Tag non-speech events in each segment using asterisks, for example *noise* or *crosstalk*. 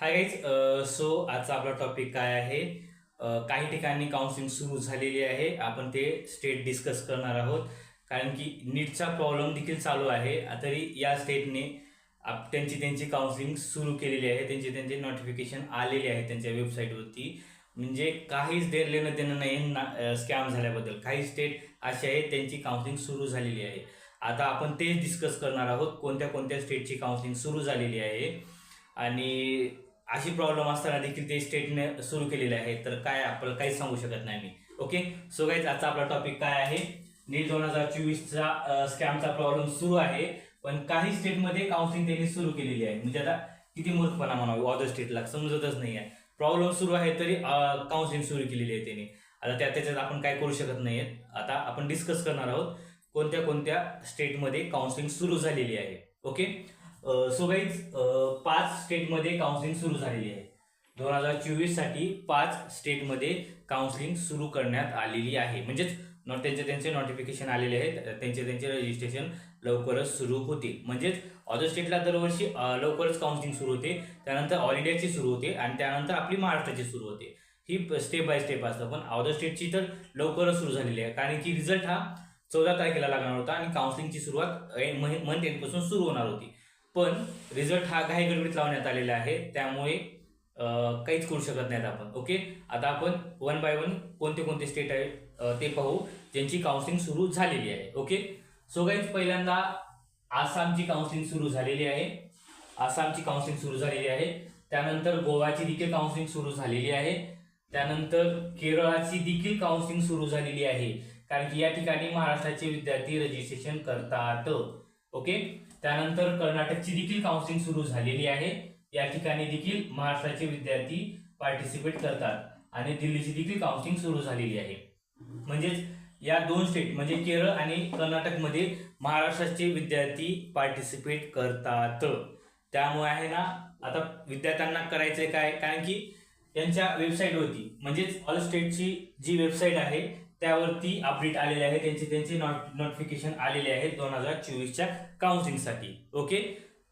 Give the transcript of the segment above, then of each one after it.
Hi guys so आजचा आपला topic काय आहे? काही ठिकाणी काउन्सिलिंग सुरू झालेली आहे. आपण ते स्टेट डिस्कस करणार आहोत. कारण की नीटचा प्रॉब्लेम देखील चालू आहे. तरी या स्टेटने आप त्यांची त्यांची काउन्सिलिंग सुरू केलेली आहे. त्यांचे त्यांचे नोटिफिकेशन आलेले आहे त्यांच्या वेबसाईटवरती म्हणजे काहीच देर लेणं देणं नाही ना स्कॅम झाल्याबद्दल. काही स्टेट असे आहेत त्यांची काउन्सिलिंग सुरू झालेली आहे. आता आपण तेच डिस्कस करणार आहोत. कोणत्या कोणत्या स्टेटची काउन्सिलिंग सुरू झालेली आहे. आणि अशी प्रॉब्लेम असताना देखील ते स्टेटने सुरू केलेले आहे तर काय आपल्याला काहीच सांगू शकत नाही मी. ओके सो गाईज आजचा आपला टॉपिक काय आहे? नीट दोन हजार चोवीसचा स्कॅमचा प्रॉब्लेम सुरू आहे. पण काही स्टेटमध्ये काउन्सिलिंग त्यांनी सुरू केलेली आहे. म्हणजे आता किती मूर्खपणा म्हणावी अदर स्टेटला समजतच नाही आहे. प्रॉब्लेम सुरू आहे तरी काउन्सिलिंग सुरू केलेली आहे त्यांनी. आता त्या त्याच्यात आपण काय करू शकत नाही आता आपण डिस्कस करणार आहोत कोणत्या कोणत्या स्टेटमध्ये काउन्सिलिंग सुरू झालेली आहे. ओके सो गाईज पाच स्टेटमध्ये काउन्सिलिंग सुरू झालेली आहे. दोन हजार चोवीससाठी पाच स्टेटमध्ये काउन्सिलिंग सुरू करण्यात आलेली आहे. म्हणजेच नॉट त्यांचे त्यांचे नोटिफिकेशन आलेले आहेत. त्यांचे त्यांचे रजिस्ट्रेशन लवकरच सुरू होतील. म्हणजेच अदर स्टेटला दरवर्षी लवकरच काउन्सिलिंग सुरू होते. त्यानंतर ऑल इंडियाची सुरू होते आणि त्यानंतर आपली महाराष्ट्राची सुरू होते. ही स्टेप बाय स्टेप असतं. पण अदर स्टेटची तर लवकरच सुरू झालेली आहे. कारण की रिझल्ट हा चौदा तारखेला लागणार होता आणि काउन्सिलिंगची सुरुवात मंथ एंडपासून सुरू होणार होती. पण रिझल्ट हा घाई गडबडीत लावण्यात आलेला आहे. त्यामुळे काहीच करू शकत नाहीत आपण. ओके? आता आपण वन बाय वन कोणते कोणते स्टेट आहेत ते पाहू. ज्यांची काउन्सिलिंग सुरू झालेली आहे. ओके? सो गाईज पहिल्यांदा आसामची काउन्सिलिंग सुरू झालेली आहे. आसामची काउन्सिलिंग सुरू झालेली आहे. त्यानंतर गोवाची देखील काउन्सिलिंग सुरू झालेली आहे. त्यानंतर केरळाची देखील काउन्सिलिंग सुरू झालेली आहे. कारण की या ठिकाणी महाराष्ट्राचे विद्यार्थी रजिस्ट्रेशन करतात. ओके? त्यानंतर कर्नाटकची देखील काउन्सिलिंग सुरू झालेली आहे. या ठिकाणी देखील महाराष्ट्राचे विद्यार्थी पार्टिसिपेट करतात आणि दिल्लीची देखील काउन्सिलिंग सुरू झालेली आहे. म्हणजेच या दोन स्टेट म्हणजे केरळ आणि कर्नाटकमध्ये महाराष्ट्राचे विद्यार्थी पार्टिसिपेट करतात. त्यामुळे आहे ना आता विद्यार्थ्यांना करायचंय काय? कारण की त्यांच्या वेबसाईटवरती म्हणजेच ऑल स्टेटची जी वेबसाईट आहे त्यावरती अपडेट आलेले आहे. त्यांचे त्यांचे नोटिफिकेशन आलेले आहेत दोन हजार चोवीसच्या काउन्सिलिंगसाठी ओके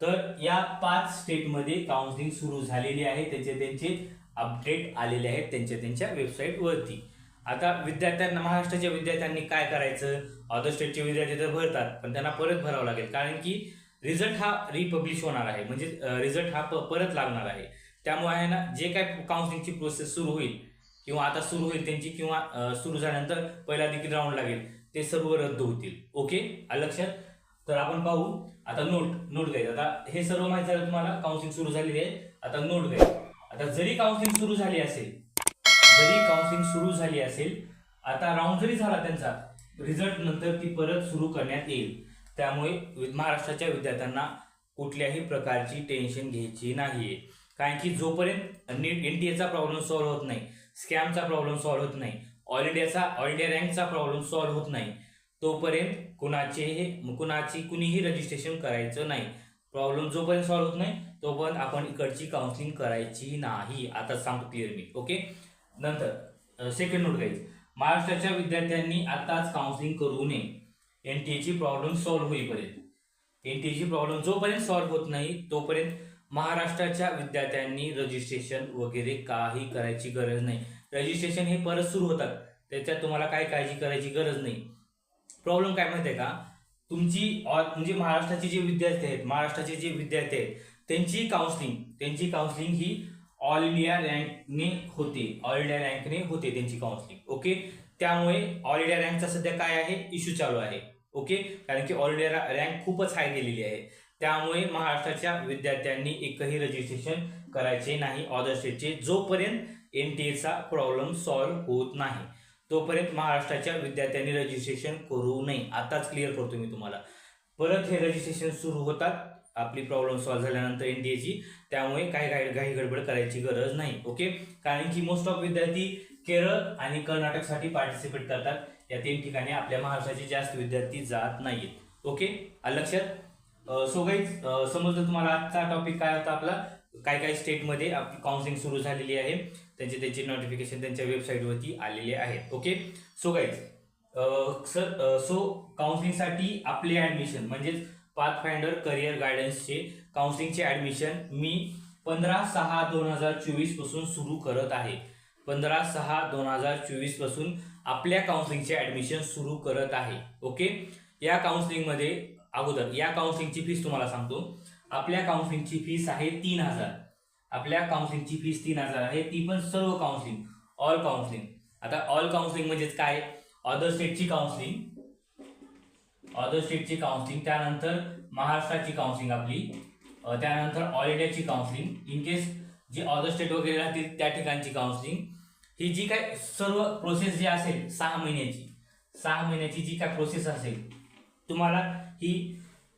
तर या पाच स्टेटमध्ये काउन्सिलिंग सुरू झालेली आहे. त्यांचे त्यांचे अपडेट आलेले आहेत त्यांच्या त्यांच्या वेबसाईटवरती आता विद्यार्थ्यांना महाराष्ट्राच्या विद्यार्थ्यांनी काय करायचं? अदर स्टेटचे विद्यार्थी तर भरतात पण त्यांना परत भरावं लागेल. कारण की रिझल्ट हा रिपब्लिश होणार आहे. म्हणजे रिझल्ट हा प- परत लागणार आहे. त्यामुळे आहे ना जे काय काउन्सिलिंगची प्रोसेस सुरू होईल किंवा आता सुरू होईल त्यांची किंवा सुरू झाल्यानंतर पहिला देखील राऊंड लागेल ते सर्व रद्द होतील. ओके? लक्षात? तर आपण पाहू. आता नोट नोट घ्यायचं. आता हे सर्व माहिती झालं तुम्हाला? काउन्सिलिंग सुरू झालेली आहे. आता नोट घ्यायचं आता जरी काउन्सिलिंग सुरू झाली असेल जरी काउन्सिलिंग सुरू झाली असेल आता राऊंड जरी झाला त्यांचा रिझल्ट नंतर ती परत सुरू करण्यात येईल. त्यामुळे वि- महाराष्ट्राच्या विद्यार्थ्यांना कुठल्याही प्रकारची टेन्शन घ्यायची नाहीये. कारण की जोपर्यंत नीट एन टी एचा प्रॉब्लेम सॉल्व्ह होत नाही स्कॅमचा प्रॉब्लेम सॉल्व्ह होत नाही ऑल इंडियाचा ऑल इंडिया रँकचा प्रॉब्लेम सॉल्व्ह होत नाही तोपर्यंत कुणाचे हे कुणाची कुणीही रजिस्ट्रेशन करायचं नाही. प्रॉब्लेम जोपर्यंत सॉल्व्ह होत नाही तोपर्यंत आपण इकडची काउन्सिलिंग करायची नाही. आता सांगतो क्लिअर मी ओके नंतर सेकंड नोट गाईज महाराष्ट्राच्या विद्यार्थ्यांनी आताच काउन्सिलिंग करू नये. एन टी एची प्रॉब्लेम सॉल्व्ह होईपर्यंत. एन टी एची प्रॉब्लेम जोपर्यंत सॉल्व्ह होत नाही तोपर्यंत महाराष्ट्राच्या विद्यार्थ्यांनी रजिस्ट्रेशन वगैरे काही करायची गरज नाही. रजिस्ट्रेशन हे परत सुरू होतात. त्याच्यात तुम्हाला काय काळजी करायची गरज नाही. प्रॉब्लेम काय माहिती आहे का? तुमची ऑल म्हणजे महाराष्ट्राचे जे विद्यार्थी आहेत महाराष्ट्राचे जे विद्यार्थी आहेत त्यांची काउन्सिलिंग त्यांची काउन्सिलिंग ही ऑल इंडिया रँकने होते. ऑल इंडिया रँकने होते त्यांची काउन्सिलिंग ओके त्यामुळे ऑल इंडिया रँकचा सध्या काय आहे? इश्यू चालू आहे ओके कारण की ऑल इंडिया रँक खूपच हाय गेलेली आहे. त्यामुळे महाराष्ट्राच्या विद्यार्थ्यांनी एकही रजिस्ट्रेशन करायचे नाही. अदर स्टेटचे जोपर्यंत एन टी एचा प्रॉब्लेम सॉल्व्ह होत नाही तोपर्यंत महाराष्ट्राच्या विद्यार्थ्यांनी रजिस्ट्रेशन करू नये. आताच क्लिअर करतो मी तुम्हाला. परत हे रजिस्ट्रेशन सुरू होतात. आपली प्रॉब्लेम सॉल्व्ह झाल्यानंतर एन टी एची त्यामुळे काही काही काही गडबड करायची गरज नाही. ओके कारण की मोस्ट ऑफ विद्यार्थी केरळ आणि कर्नाटकसाठी पार्टिसिपेट करतात. या तीन ठिकाणी आपल्या महाराष्ट्राचे जास्त विद्यार्थी जात नाहीत. ओके लक्षात? सो गाईज समजलं तुम्हाला आजचा टॉपिक काय होता आपला? काय काय स्टेटमध्ये आपली काउन्सिलिंग सुरू झालेली आहे? त्यांचे त्यांचे नोटिफिकेशन त्यांच्या वेबसाईटवरती आलेले आहेत okay so guys sir so काउन्सिलिंगसाठी आपले ॲडमिशन म्हणजेच पाथ फाइंडर करिअर गायडन्सचे काउन्सिलिंगचे ॲडमिशन मी पंधरा सहा दोन हजार चोवीसपासून सुरू करत आहे. पंधरा सहा दोन हजार चोवीसपासून आपल्या काउन्सिलिंगचे ॲडमिशन सुरू करत आहे ओके या काउन्सिलिंगमध्ये अगोदर या काउन्सिलिंगची फीस तुम्हाला सांगतो. आपल्या काउन्सिलिंगची फीस आहे तीन हजार. आपल्या काउन्सिलिंगची फीस तीन हजार आहे. ती पण सर्व काउन्सिलिंग ऑल काउन्सिलिंग आता ऑल काउन्सिलिंग म्हणजेच काय? अदर स्टेटची काउन्सिलिंग अदर स्टेटची काउन्सिलिंग त्यानंतर महाराष्ट्राची काउन्सिलिंग आपली. त्यानंतर ऑल इंडियाची काउन्सिलिंग इन केस जे अदर स्टेट वगैरे राहतील त्या ठिकाणची काउन्सिलिंग ही जी काय सर्व प्रोसेस जी असेल सहा महिन्याची सहा महिन्याची जी काय प्रोसेस असेल तुम्हाला ही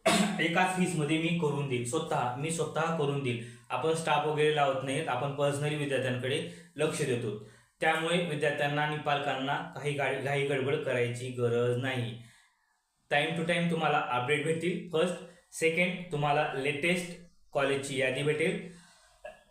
*clears throat* एकाच फीसमध्ये मी करून देईल. स्वतः मी स्वतः करून देईल. आपण स्टाफ वगैरे लावत नाहीत. आपण पर्सनली विद्यार्थ्यांकडे लक्ष देतो. त्यामुळे विद्यार्थ्यांना आणि पालकांना काही गाडी घाई गडबड करायची गरज नाही. टाईम टू टाईम तुम्हाला अपडेट भेटतील. फर्स्ट सेकंड तुम्हाला लेटेस्ट कॉलेजची यादी भेटेल.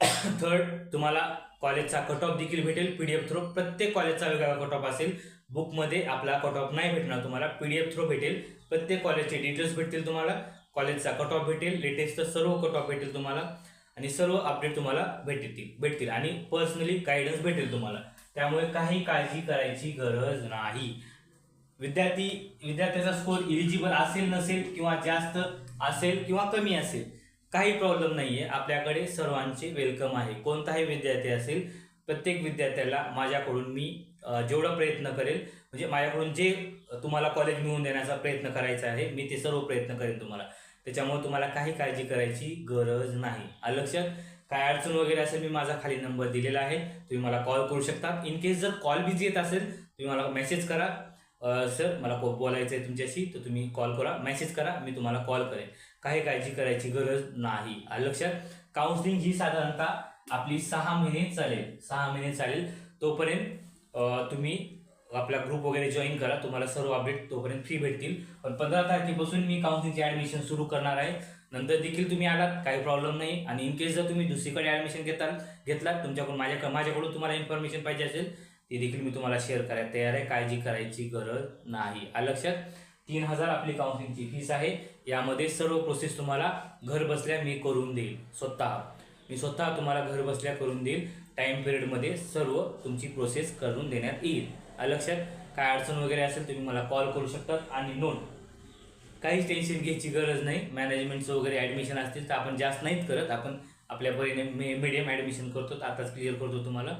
*clears throat* थर्ड तुम्हाला कॉलेजचा कट ऑफ देखील भेटेल. पी डी एफ थ्रू प्रत्येक कॉलेजचा वेगळा कट ऑफ असेल बुकमध्ये आपला कट ऑफ नाही भेटणार. तुम्हाला पी डी एफ थ्रू भेटेल. प्रत्येक कॉलेजचे डिटेल्स भेटतील तुम्हाला. कॉलेजचा कट ऑफ भेटेल लेटेस्टचं सर्व कट ऑफ भेटेल तुम्हाला. आणि सर्व अपडेट तुम्हाला भेटतील भेटतील. आणि पर्सनली गायडन्स भेटेल तुम्हाला. त्यामुळे काही काळजी करायची गरज नाही. विद्यार्थी विद्यार्थ्याचा स्कोर इलिजिबल असेल नसेल किंवा जास्त असेल किंवा कमी असेल काही प्रॉब्लेम नाही आहे आपल्याकडे सर्वांचे वेलकम आहे. कोणताही विद्यार्थी असेल प्रत्येक विद्यार्थ्याला माझ्याकडून मी जेवढा प्रयत्न करेल म्हणजे माझ्याकडून जे तुम्हाला कॉलेज मिळवून देण्याचा प्रयत्न करायचा आहे मी ते सर्व प्रयत्न करेन तुम्हाला. त्याच्यामुळे तुम्हाला काही काळजी करायची गरज नाही. आलं लक्षात काय अडचण वगैरे असेल मी माझा खाली नंबर दिलेला आहे. तुम्ही मला कॉल करू शकता. इन केस जर कॉल बिझी येत असेल तुम्ही मला मेसेज करा. सर मला बोलायचं आहे तुमच्याशी तर तुम्ही कॉल करा. मेसेज करा मी तुम्हाला कॉल करेन. काही काळजी करायची गरज नाही. आलं लक्षात काउन्सिलिंग ही साधारणतः आपली सहा महिने चालेल सहा महिने चालेल. तोपर्यंत तुम्ही आपला ग्रुप वगैरे जॉईन करा. तुम्हाला सर्व अपडेट तोपर्यंत फ्री भेटतील. पण पंधरा तारखेपासून मी काउन्सिलिंगची ॲडमिशन सुरू करणार आहे. नंतर देखील तुम्ही आलात काही प्रॉब्लेम नाही. आणि इन केस जर तुम्ही दुसरीकडे ॲडमिशन घेताल घेतलात तुमच्याकडून माझ्या माझ्याकडून तुम्हाला इन्फॉर्मेशन पाहिजे असेल ती देखील मी तुम्हाला शेअर करायला तयार आहे. काळजी करायची गरज नाही. लक्षात? तीन हजार आपली काउन्सिलिंगची फीस आहे. यामध्ये सर्व प्रोसेस तुम्हाला घर बसल्या मी करून देईल. स्वतः. मी स्वतः तुम्हाला घर बसल्या करून देईल. टाइम पिरियडमध्ये सर्व तुमची प्रोसेस करून देण्यात येईल. लक्षात? काय अडचण वगैरे असेल तुम्ही मला कॉल करू शकतात आणि नोट काहीच टेन्शन घ्यायची गरज नाही. मॅनेजमेंटचं वगैरे ॲडमिशन असतील तर आपण जास्त नाहीत करत. आपण आपल्या परीने मे मिडियम ॲडमिशन करतो. आताच क्लिअर करतो तुम्हाला.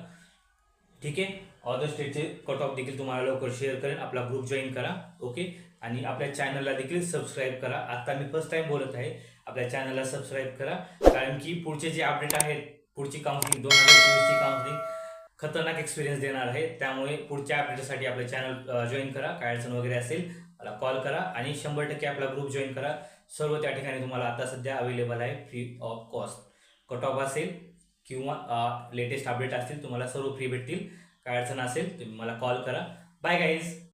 ठीक आहे? ऑदर स्टेटचे कट ऑफ देखील तुम्हाला लवकर शेअर करेन. आपला ग्रुप जॉईन करा ओके आणि आपल्या चॅनलला देखील सबस्क्राईब करा. आता मी फर्स्ट टाइम बोलत आहे. आपल्या चॅनलला सबस्क्राईब करा. कारण की पुढचे जे अपडेट आहेत पुढची काउन्सिलिंग दोन हजार चोवीसची काउन्सिलिंग खतरनाक एक्सपिरियन्स देणार आहे. त्यामुळे पुढच्या अपडेटसाठी आपलं चॅनल जॉईन करा. काय अडचण वगैरे असेल मला कॉल करा. आणि शंभर टक्के आपला ग्रुप जॉईन करा. सर्व त्या ठिकाणी तुम्हाला आता सध्या अवेलेबल आहे free of cost cut off असेल किंवा लेटेस्ट अपडेट असतील तुम्हाला सर्व फ्री भेटतील. काय अडचण असेल तुम्ही मला कॉल करा. Bye guys